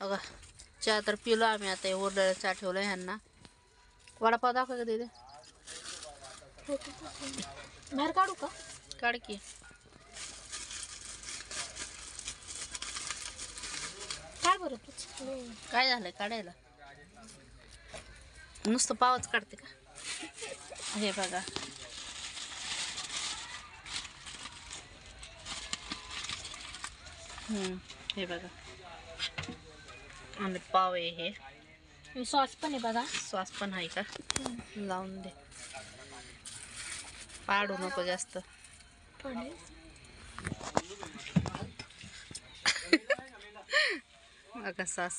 बघा चहा तर पिलो आम्ही आता उरलेला चहा ठेवला ह्यांना. वडापाव दाखव का दिदे बाहेर काढू का? काढ की. काढ बरं काय झालंय काढायला? नुसतं पावच काढते का? हे बघा. हम्म, हे बघा. आणि पाव आहे हे. सॉस पण आहे बघा. श्वास पण आहे का? लावून दे. पाडू नको जास्त. बघा सास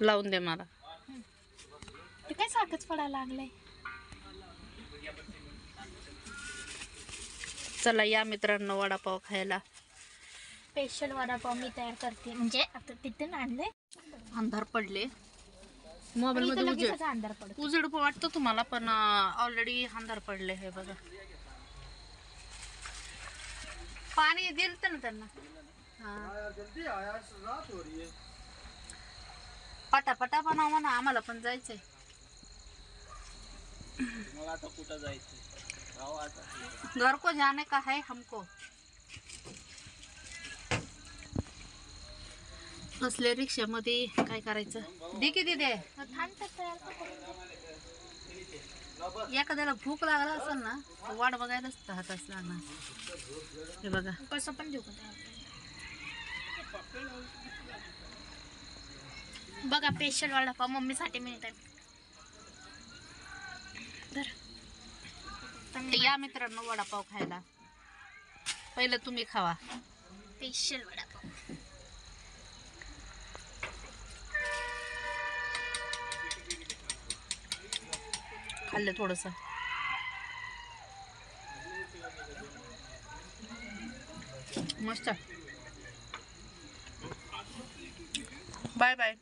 लावून दे मला. ते काय साखच पडायला लागलंय? चला या मित्रांनो वडापाव खायला. स्पेशल वडापाव मी तयार करते. म्हणजे आता तिथून आणले अंधार पडले. पण मोबाईल मध्ये उजेड अंधार पडतो. उजेड पण वाटतं तुम्हाला पण ऑलरेडी अंधार पडले हे बघा. पाणी दिलं तर ना त्यांना. हा. पटापटा बनवा म्हणा आम्हाला पण जायचंय. मला आता कुठं जायचं घर को जाने का है हमको। बसले रिक्षामध्ये काय करायचं? दे की दे एखाद्याला भूक लागला असेल ना वाट बघायलाच हाताच लागणार. हे बघा. कसं पण देऊ बघा स्पेशल वडापाव मम्मीसाठी मिळतात तर तर या मित्रांनो वडापाव खायला. पहिलं तुम्ही खावा. स्पेशल वडापाव. खाल्लं थोडस. मस्त. Bye bye.